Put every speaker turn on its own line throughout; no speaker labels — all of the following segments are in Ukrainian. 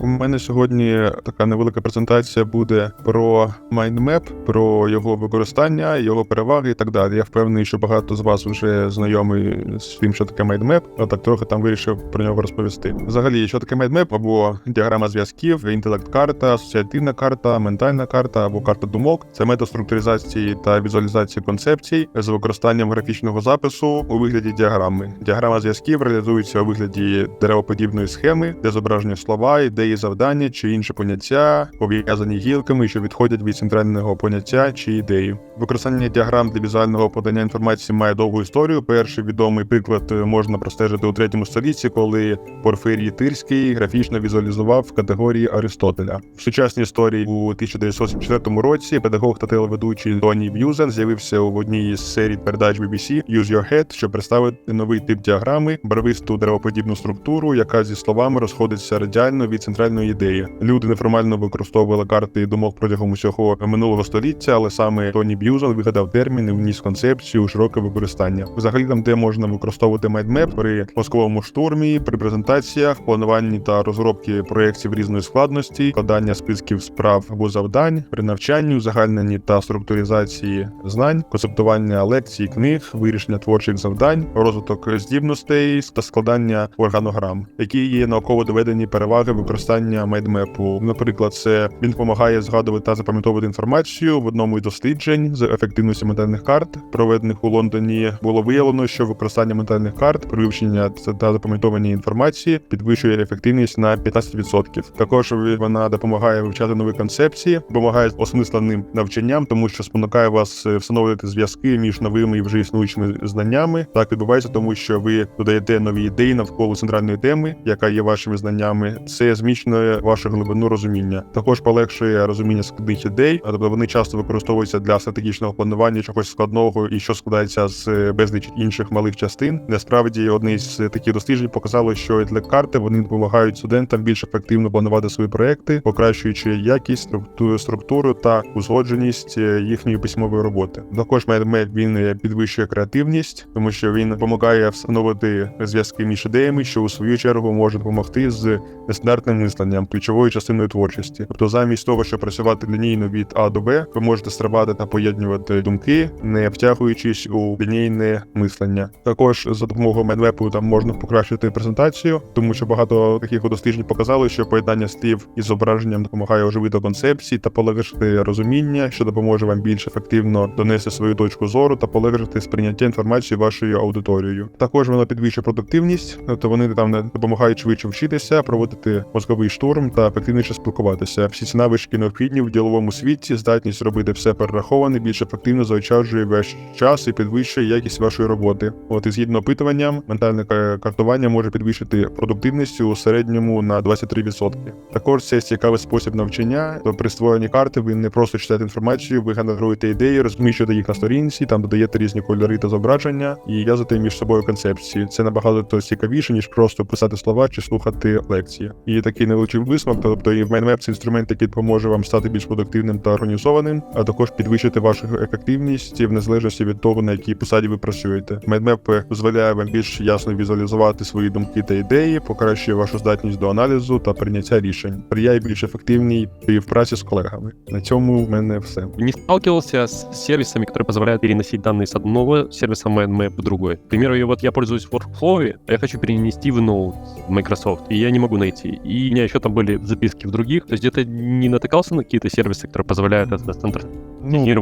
У мене сьогодні така невелика презентація буде про MindMap, про його використання, його переваги і так далі. Я впевнений, що багато з вас вже знайомі з тим, що таке MindMap, а так трохи там вирішив про нього розповісти. Взагалі, що таке MindMap, або діаграма зв'язків, інтелект-карта, асоціативна карта, ментальна карта або карта думок. Це метод структуризації та візуалізації концепцій з використанням графічного запису у вигляді діаграми. Діаграма зв'язків реалізується у вигляді деревоподібної схеми, де зображені слова, ідеї, завдання чи інші поняття, пов'язані гілками, що відходять від центрального поняття чи ідеї. Використання діаграм для візуального подання інформації має довгу історію. Перший відомий приклад е, можна простежити у третьому столітті, коли Порфирій Тирський графічно візуалізував категорії Аристотеля. В сучасній історії у 1974 році педагог та телеведучий Тоні Б'юзен з'явився у одній із серій передач BBC Use Your Head, щоб представити новий тип діаграми, барвисту деревоподібну структуру, яка зі словами розходиться радіально від центральної ідеї. Люди неформально використовували карти думок протягом усього минулого століття, але саме Тоні Б'юзен вигадав термін і вніс концепцію у широке використання. Взагалі там, де можна використовувати MindMap при мозковому штурмі, при презентаціях, плануванні та розробці проєктів різної складності, складання списків справ або завдань, при навчанні, узагальненні та структуризації знань, концептування лекцій, книг, вирішення творчих завдань, розвиток здібностей та складання органограм, які є науково доведені переваги використання майдмепу. Наприклад, це він допомагає згадувати та запам'ятовувати інформацію в одному із досліджень з ефективності ментальних карт, проведених у Лондоні, було виявлено, що використання ментальних карт при вивченні та запам'ятованні інформації підвищує ефективність на 15%. Також вона допомагає вивчати нові концепції, допомагає осмисленим навчанням, тому що спонукає вас е, встановлювати зв'язки між новими і вже існуючими знаннями. Так відбувається, тому що ви додаєте нові ідеї навколо центральної теми, яка є вашими знаннями. Це зміцнює вашу глибину розуміння. Також полегшує розуміння складних ідей, тобто вони часто використовуються для стратегічного планування чогось складного і що складається з е, безліч інших малих частин. Насправді, одне з таких досліджень показало, що інтелект-карти вони допомагають студентам більш ефективно планувати свої проекти, покращуючи якість, структуру, та узгодженість е, їхньої письмової роботи. Також MindMap, він е, підвищує креативність, тому що він допомагає встановити зв'язки між ідеями, що у свою чергу може допомогти з нестандартним мисленням, ключовою частиною творчості. Тобто, замість того, щоб працювати лінійно від А до Б, ви можете стрибати та поєднувати думки, не втягуючись у лінійне мислення. Також за допомогою MindMap там можна покращити презентацію, тому що багато таких досліджень показали, що поєднання слів із зображенням допомагає оживити концепції та полегшити розуміння, що допоможе вам більш ефективно донести свою точку зору та полегшити сприйняття інформації вашою аудиторією. Також воно підвищує продуктивність, тобто вони там не допомагають швидше вчитися, проводити мозковий штурм та ефективніше спілкуватися. Всі ці навички необхідні в діловому світі, здатність робити все перераховане, більш ефективно заощаджує весь час і підвищує якість вашої роботи. От і згідно опитуванням, ментальне картування може підвищити продуктивність у середньому на 23%. Також це цікавий спосіб навчання. То при створенні карти ви не просто читаєте інформацію, ви генеруєте ідеї, розміщуєте їх на сторінці, там додаєте різні кольори та зображення і в'язуєте між собою концепції. Це набагато цікавіше, ніж просто писати слова чи слухати лекції. І такий невеличкий висновок, тобто і MindMap це інструмент, який допоможе вам стати більш продуктивним та організованим, а також підвищити вашу ефективність в незалежності від того, на якій посаді ви працюєте. MindMap дозволяє вам більш ясно візуалізувати свої думки та ідеї, покращує вашу здатність до аналізу та прийняття рішень, сприяє більш ефективній співпраці з колегами. На цьому в мене все.
Не сталкивался с сервисами, которые позволяют переносить данные с одного сервиса MindMap в другой. К примеру, вот я пользуюсь Workflow, а я хочу перенести в Node Microsoft, и я не могу найти. И у меня еще там были записки в других. То есть где-то не натыкался на какие-то сервисы, которые позволяют это стандартизировать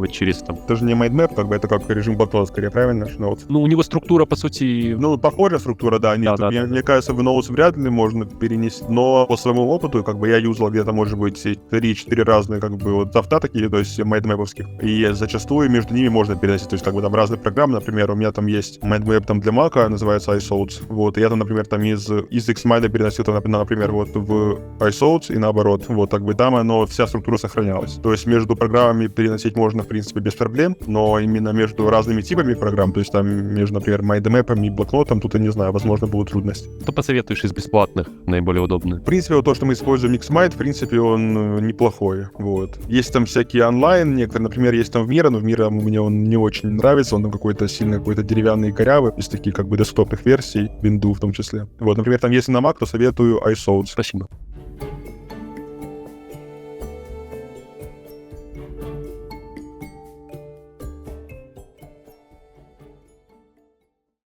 Через там.
Это же не MindMap, как бы это как режим блокнота, скорее, правильно? Ну, вот.
Ну, у него структура, по сути,
Ну, похожая структура, да, нет.
Да, да,
мне,
да.
мне кажется, в Notes вряд ли можно перенести, но по своему опыту, как бы я юзал где-то, может быть, 3-4 разные, как бы, вот софта такие, то есть майдмэповских, и зачастую между ними можно переносить, то есть, как бы, там разные программы, например, у меня там есть майдмэп там для Mac, называется iSource, вот, и я там, например, там из, из Xmind переносил, там, например, вот в iSource и наоборот, вот, как бы там оно, вся структура сохранялась. То есть между программами переносить можно, в принципе, без проблем, но именно между разными типами программ, то есть там между, например, майдмэпом и блокнотом, тут, я не знаю, возможно, будут трудности.
что посоветуешь из бесплатных наиболее удобный?
В принципе, вот то, что мы используем Mixmind, в принципе, он э, неплохой, вот. Есть там всякие онлайн, некоторые, например, есть там в Мира, но в Мира мне он не очень нравится, он там какой-то сильно какой-то деревянный и корявый, из таких как бы десктопных версий, винду в том числе. Вот, например, там если на Mac, то советую iSource.
Спасибо.